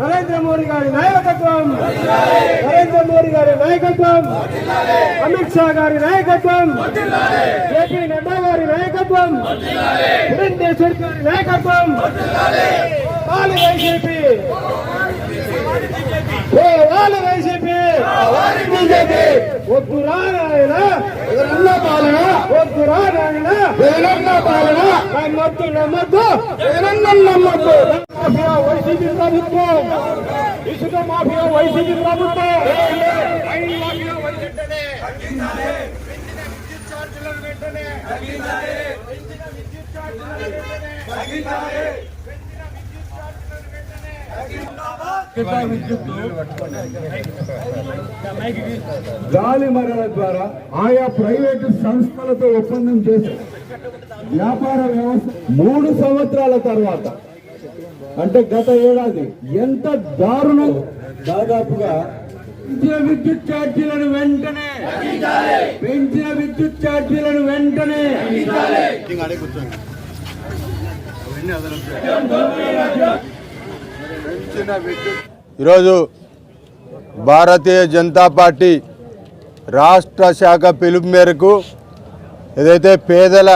నరేంద్ర మోడీ గారి నాయకత్వం. నరేంద్ర మోడీ గారి నాయకత్వం. అమిత్ షా గారి నాయకత్వం. జేపీ నడ్డా గారి నాయకత్వం. పురంధేశ్వర్ గారి నాయకత్వం. వాళ్ళు వైసీపీ ఓ వాళ్ళు వైసీపీ బీజేపీ వద్దు రాయన జగనన్న పాలన వద్దు రాయన జగనన్న పాలన నమ్మద్దు నమ్మద్దు జగనన్న నమ్మద్దు మాఫియా వైసీపీ ప్రభుత్వం ఇసుక మాఫియా వైసీపీ ప్రభుత్వం రైలు మాఫియా వైసీపీనే. పెంచిన విద్యుత్ ఛార్జీలను వెంటనే పెంచిన విద్యుత్ గాలి మరల ద్వారా ఆయా ప్రైవేటు సంస్థలతో ఒప్పందం చేసి వ్యాపార వ్యవస్థ మూడు సంవత్సరాల తర్వాత అంటే గత ఏడాది ఎంత దారుణం? దాదాపుగా పెంచిన విద్యుత్ ఛార్జీలను వెంటనే పెంచిన విద్యుత్ ఛార్జీలను వెంటనే ఈరోజు భారతీయ జనతా పార్టీ రాష్ట్ర శాఖ పిలుపు మేరకు ఏదైతే పేదల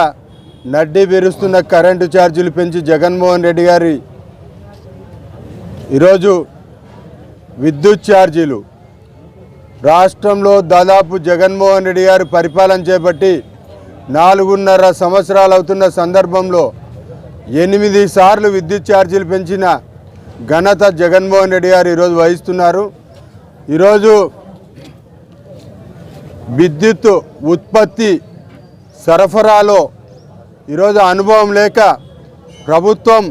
నడ్డి విరుస్తున్న కరెంటు ఛార్జీలు పెంచి జగన్మోహన్ రెడ్డి గారి ఈరోజు విద్యుత్ ఛార్జీలు రాష్ట్రంలో దాదాపు జగన్మోహన్ రెడ్డి గారు పరిపాలన చేపట్టి నాలుగున్నర సంవత్సరాలు అవుతున్న సందర్భంలో ఎనిమిది సార్లు విద్యుత్ ఛార్జీలు పెంచిన ఘనత జగన్మోహన్ రెడ్డి గారు ఈరోజు వహిస్తున్నారు. ఈరోజు విద్యుత్ ఉత్పత్తి సరఫరాలో ఈరోజు అనుభవం లేక ప్రభుత్వం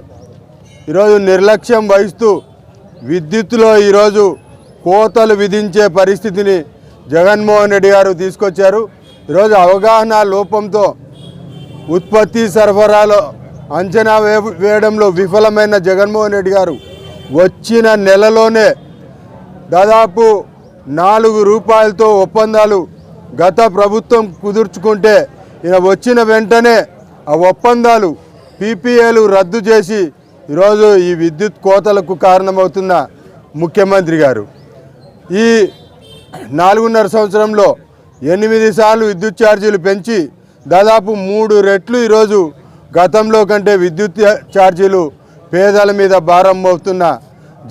ఈరోజు నిర్లక్ష్యం వహిస్తూ విద్యుత్తులో ఈరోజు కోతలు విధించే పరిస్థితిని జగన్మోహన్ రెడ్డి గారు తీసుకొచ్చారు. ఈరోజు అవగాహన లోపంతో ఉత్పత్తి సరఫరాలో అంచనా వే వేయడంలో విఫలమైన జగన్మోహన్ రెడ్డి గారు వచ్చిన నెలలోనే దాదాపు నాలుగు రూపాయలతో ఒప్పందాలు గత ప్రభుత్వం కుదుర్చుకుంటే ఈయన వచ్చిన వెంటనే ఆ ఒప్పందాలు పీపీఏలు రద్దు చేసి ఈరోజు ఈ విద్యుత్ కోతలకు కారణమవుతున్న ముఖ్యమంత్రి గారు. ఈ నాలుగున్నర సంవత్సరంలో ఎనిమిది సార్లు విద్యుత్ ఛార్జీలు పెంచి దాదాపు మూడు రెట్లు ఈరోజు గతంలో కంటే విద్యుత్ ఛార్జీలు పేదల మీద భారం మోపుతున్న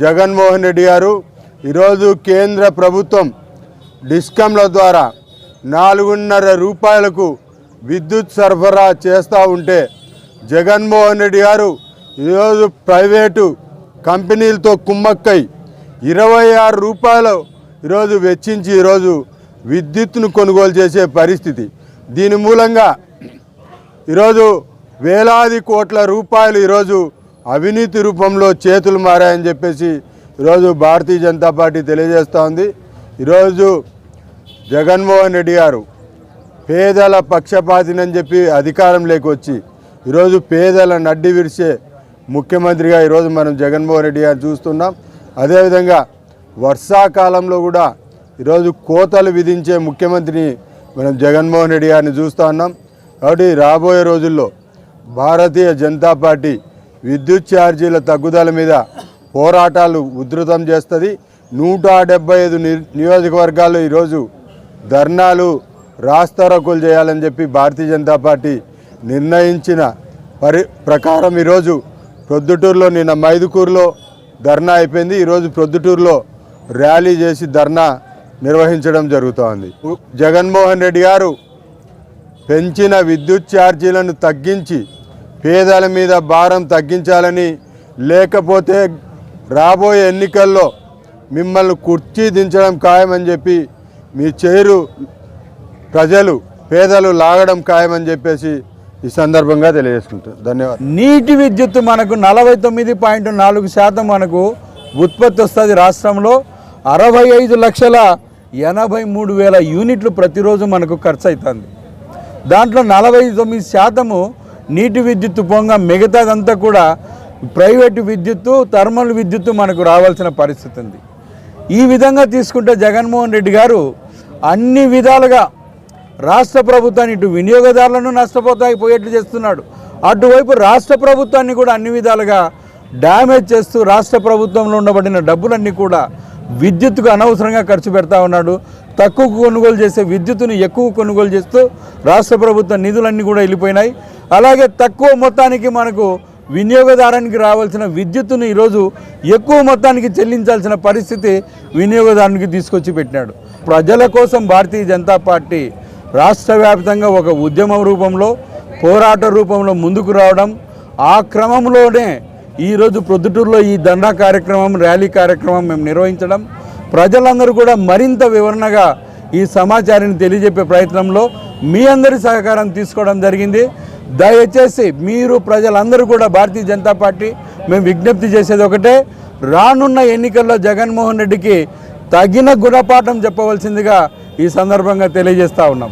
జగన్మోహన్ రెడ్డి గారు ఈరోజు కేంద్ర ప్రభుత్వం డిస్కంల ద్వారా నాలుగున్నర రూపాయలకు విద్యుత్ సరఫరా చేస్తూ ఉంటే జగన్మోహన్ రెడ్డి గారు ఈరోజు ప్రైవేటు కంపెనీలతో కుమ్మక్కై ఇరవై ఆరు రూపాయలు ఈరోజు వెచ్చించి ఈరోజు విద్యుత్ను కొనుగోలు చేసే పరిస్థితి. దీని మూలంగా ఈరోజు వేలాది కోట్ల రూపాయలు ఈరోజు అవినీతి రూపంలో చేతులు మారాయని చెప్పేసి ఈరోజు భారతీయ జనతా పార్టీ తెలియజేస్తూ ఉంది ఈరోజు జగన్మోహన్ రెడ్డి గారు పేదల పక్షపాతినని చెప్పి అధికారంలోకి వచ్చి ఈరోజు పేదల నడ్డి విరిసే ముఖ్యమంత్రిగా ఈరోజు మనం జగన్మోహన్ రెడ్డి గారు చూస్తున్నాం. అదేవిధంగా వర్షాకాలంలో కూడా ఈరోజు కోతలు విధించే ముఖ్యమంత్రిని మనం జగన్మోహన్ రెడ్డి గారిని చూస్తూ ఉన్నాం. కాబట్టి రాబోయే రోజుల్లో భారతీయ జనతా పార్టీ విద్యుత్ ఛార్జీల తగ్గుదల మీద పోరాటాలు ఉధృతం చేస్తుంది. నూట డెబ్బై ఐదు ని- నియోజకవర్గాల్లో ఈరోజు ధర్నాలు రాస్తారోకులు చేయాలని చెప్పి భారతీయ జనతా పార్టీ నిర్ణయించిన పరి ప్రకారం ఈరోజు ప్రొద్దుటూరులో నిన్న మైదుకూరులో ధర్నా అయిపోయింది. ఈరోజు ప్రొద్దుటూరులో ర్యాలీ చేసి ధర్నా నిర్వహించడం జరుగుతోంది. జగన్మోహన్ రెడ్డి గారు పెంచిన విద్యుత్ ఛార్జీలను తగ్గించి పేదల మీద భారం తగ్గించాలని లేకపోతే రాబోయే ఎన్నికల్లో మిమ్మల్ని కుర్చీ దించడం ఖాయమని చెప్పి మీ చేరు ప్రజలు పేదలు లాగడం ఖాయమని చెప్పేసి ఈ సందర్భంగా తెలియజేసుకుంటారు ధన్యవాదాలు. నీటి విద్యుత్ మనకు నలభై తొమ్మిది పాయింట్ నాలుగు శాతం మనకు ఉత్పత్తి వస్తుంది రాష్ట్రంలో. అరవై ఐదు లక్షల ఎనభై మూడు వేల యూనిట్లు ప్రతిరోజు మనకు ఖర్చు అవుతుంది దాంట్లో నలభై తొమ్మిది శాతము నీటి విద్యుత్ పోగా మిగతాదంతా కూడా ప్రైవేటు విద్యుత్తు థర్మల్ విద్యుత్తు మనకు రావాల్సిన పరిస్థితి ఉంది. ఈ విధంగా తీసుకుంటే జగన్మోహన్ రెడ్డి గారు అన్ని విధాలుగా రాష్ట్ర ప్రభుత్వాన్ని ఇటు వినియోగదారులను నష్టపోతాయి పోయేట్లు చేస్తున్నాడు. అటువైపు రాష్ట్ర ప్రభుత్వాన్ని కూడా అన్ని విధాలుగా డ్యామేజ్ చేస్తూ రాష్ట్ర ప్రభుత్వంలో ఉండబడిన డబ్బులన్నీ కూడా విద్యుత్తుకు అనవసరంగా ఖర్చు పెడతా ఉన్నాడు. తక్కువ కొనుగోలు చేసే విద్యుత్తును ఎక్కువ కొనుగోలు చేస్తూ రాష్ట్ర ప్రభుత్వ నిధులన్నీ కూడా వెళ్ళిపోయినాయి. అలాగే తక్కువ మొత్తానికి మనకు వినియోగదారానికి రావాల్సిన విద్యుత్తును ఈరోజు ఎక్కువ మొత్తానికి చెల్లించాల్సిన పరిస్థితి వినియోగదారునికి తీసుకొచ్చి పెట్టినాడు. ప్రజల కోసం భారతీయ జనతా పార్టీ రాష్ట్ర వ్యాప్తంగా ఒక ఉద్యమం రూపంలో పోరాట రూపంలో ముందుకు రావడం ఆ క్రమంలోనే ఈరోజు ప్రొద్దుటూరులో ఈ దండా కార్యక్రమం ర్యాలీ కార్యక్రమం మేము నిర్వహించడం ప్రజలందరూ కూడా మరింత వివరణగా ఈ సమాచారాన్ని తెలియజెప్పే ప్రయత్నంలో మీ అందరి సహకారం తీసుకోవడం జరిగింది. దయచేసి మీరు ప్రజలందరూ కూడా భారతీయ జనతా పార్టీ మేము విజ్ఞప్తి చేసేది ఒకటే రానున్న ఎన్నికల్లో జగన్మోహన్ రెడ్డికి తగిన గుణపాఠం చెప్పవలసిందిగా ఈ సందర్భంగా తెలియజేస్తూ ఉన్నాం.